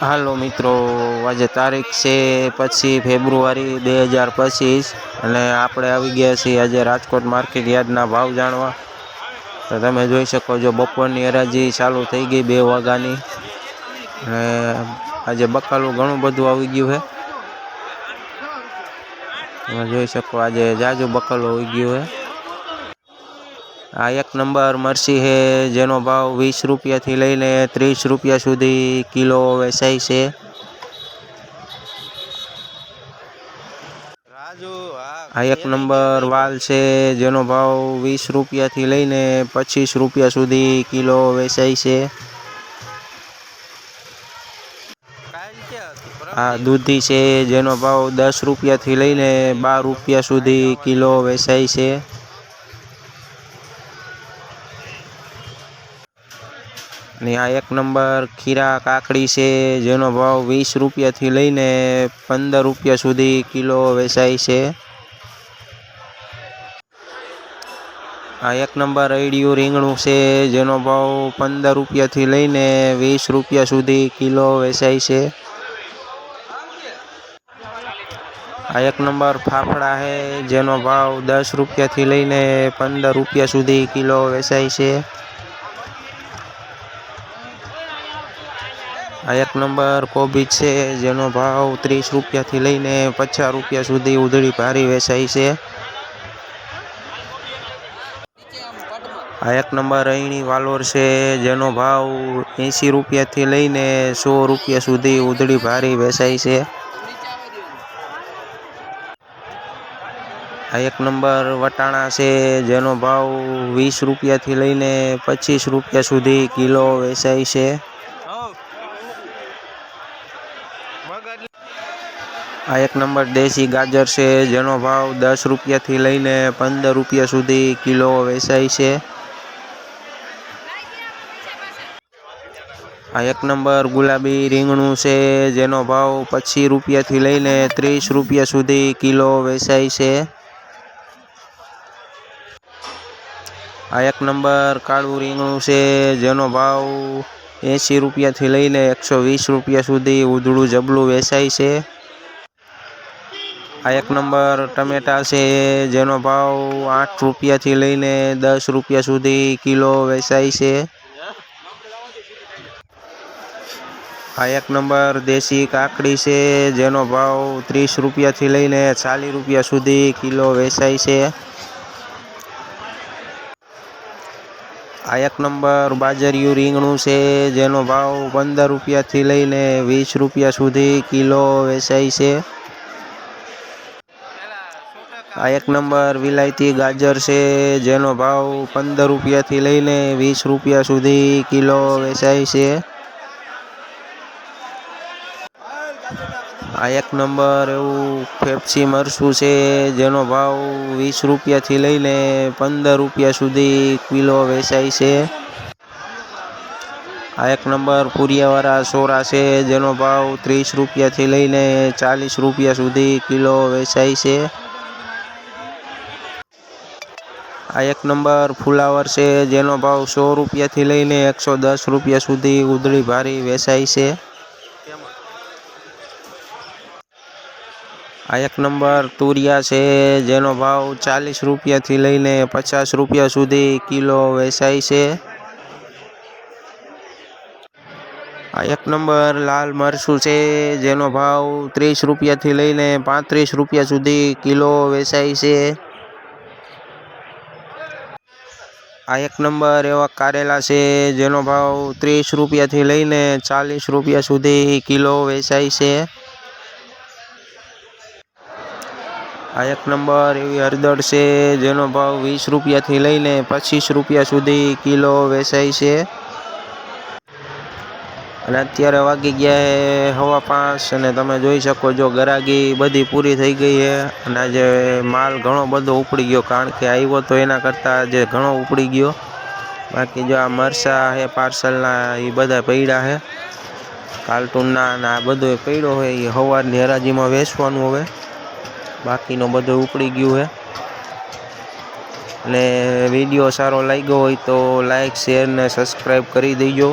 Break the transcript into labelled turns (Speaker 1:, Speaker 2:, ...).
Speaker 1: હાલો મિત્રો, આજે તારીખ છે પછી ફેબ્રુઆરી બે હજાર પચીસ અને આપણે આવી ગયા છીએ આજે રાજકોટ માર્કેટ યાર્ડના ભાવ જાણવા. તો તમે જોઈ શકો છો, બપોરની હરાજી ચાલુ થઈ ગઈ બે વાગ્યાની. અને આજે બકાલું ઘણું બધું આવી ગયું છે. તમે જોઈ શકો, આજે જાજુ બકાલું આવી ગયું છે. આ એક નંબર મરસી છે જેનો ભાવ વીસ રૂપિયાથી લઈને ત્રીસ રૂપિયા સુધી કિલો વેચાય છે. આ એક નંબર વાલ છે જેનો ભાવ વીસ રૂપિયાથી લઈને પચીસ રૂપિયા સુધી કિલો વેચાય છે. આ દૂધી છે જેનો ભાવ દસ રૂપિયાથી લઈને બાર રૂપિયા સુધી કિલો વેચાય છે. ને આ એક નંબર ખીરા કાકડી છે, જેનો ભાવ વીસ રૂપિયાથી લઈને પંદર રૂપિયા સુધી કિલો વેચાય છે. આ એક નંબર અયડિયું રીંગણું છે, જેનો ભાવ પંદર રૂપિયાથી લઈને વીસ રૂપિયા સુધી કિલો વેચાય છે. આ એક નંબર ફાફડા છે, જેનો ભાવ દસ રૂપિયાથી લઈને પંદર રૂપિયા સુધી કિલો વેચાય છે. આ એક નંબર કોબીજ છે, જેનો ભાવ ત્રીસ રૂપિયાથી લઈને પચાસ રૂપિયા સુધી ઉધળી ભારી વેચાય છે. આ એક નંબર અહીણી વાલોર છે, જેનો ભાવ એંસી રૂપિયાથી લઈને સો રૂપિયા સુધી ઉધળી ભારી વેચાય છે. આ એક નંબર વટાણા છે, જેનો ભાવ વીસ રૂપિયાથી લઈને પચીસ રૂપિયા સુધી કિલો વેચાય છે. આ એક નંબર દેશી ગાજર છે, જેનો ભાવ દસ રૂપિયાથી લઈને પંદર રૂપિયા સુધી કિલો વેચાય છે. આ એક નંબર ગુલાબી રીંગણું છે, જેનો ભાવ પચીસ રૂપિયાથી લઈને ત્રીસ રૂપિયા સુધી કિલો વેચાય છે. આ એક નંબર કાળું રીંગણું છે, જેનો ભાવ એંસી રૂપિયાથી લઈને એકસો વીસ રૂપિયા સુધી ઉધળું જબલું વેચાય છે. આ એક નંબર ટમેટા છે, જેનો ભાવ આઠ રૂપિયાથી લઈને દસ રૂપિયા સુધી કિલો વેચાય છે. આ એક નંબર દેશી કાકડી છે, જેનો ભાવ ત્રીસ રૂપિયાથી લઈને ચાલીસ રૂપિયા સુધી કિલો વેચાય છે. આ એક નંબર બાજરિયું રીંગણું છે, જેનો ભાવ પંદર રૂપિયાથી લઈને વીસ રૂપિયા સુધી કિલો વેચાય છે. આ એક નંબર વિલાયતી ગાજર છે, જેનો ભાવ પંદર રૂપિયાથી લઈને વીસ રૂપિયા સુધી કિલો વેચાય છે. આ એક નંબર એવું ફેપ્સી મરસું છે, જેનો ભાવ વીસ રૂપિયાથી લઈને પંદર રૂપિયા સુધી કિલો વેચાય છે. આ એક નંબર પૂરિયાવાળા સોરા છે, જેનો ભાવ ત્રીસ રૂપિયાથી લઈને ચાલીસ રૂપિયા સુધી કિલો વેચાય છે. આ એક નંબર ફુલાવર છે, જેનો ભાવ સો રૂપિયાથી લઈને એકસો દસ રૂપિયા સુધી ઉધળી ભારી વેચાય છે. આ એક નંબર તુરિયા છે, જેનો ભાવ ચાલીસ રૂપિયાથી લઈને પચાસ રૂપિયા સુધી કિલો વેચાય છે. આ એક નંબર લાલ મરસું છે, જેનો ભાવ ત્રીસ રૂપિયાથી લઈને પાંત્રીસ રૂપિયા સુધી કિલો વેચાય છે. આ એક નંબર એવા કારેલા છે, જેનો ભાવ ત્રીસ રૂપિયાથી લઈને ચાલીસ રૂપિયા સુધી કિલો વેચાય છે. આ એક નંબર એવી હળદર છે, જેનો ભાવ વીસ રૂપિયાથી લઈને પચીસ રૂપિયા સુધી કિલો વેચાય છે. અને અત્યારે વાગી ગયા છે હવા પાંચ અને તમે જોઈ શકો જો ગરાગી બધી પૂરી થઈ ગઈ છે અને આજે માલ ઘણો બધો ઉપડી ગયો, કારણ કે આવ્યો તો એના કરતાં જે ઘણો ઉપડી ગયો. બાકી જો આ મરસા છે પાર્સલના એ બધા પૈડા છે કાર્ટૂનના અને આ બધો પૈડો હોય એ સવારની હરાજીમાં વેચવાનું હવે. બાકીનો બધો ઉપડી ગયું છે અને વીડિયો સારો લાગ્યો હોય તો લાઈક શેર ને સબસ્ક્રાઈબ કરી દેજો.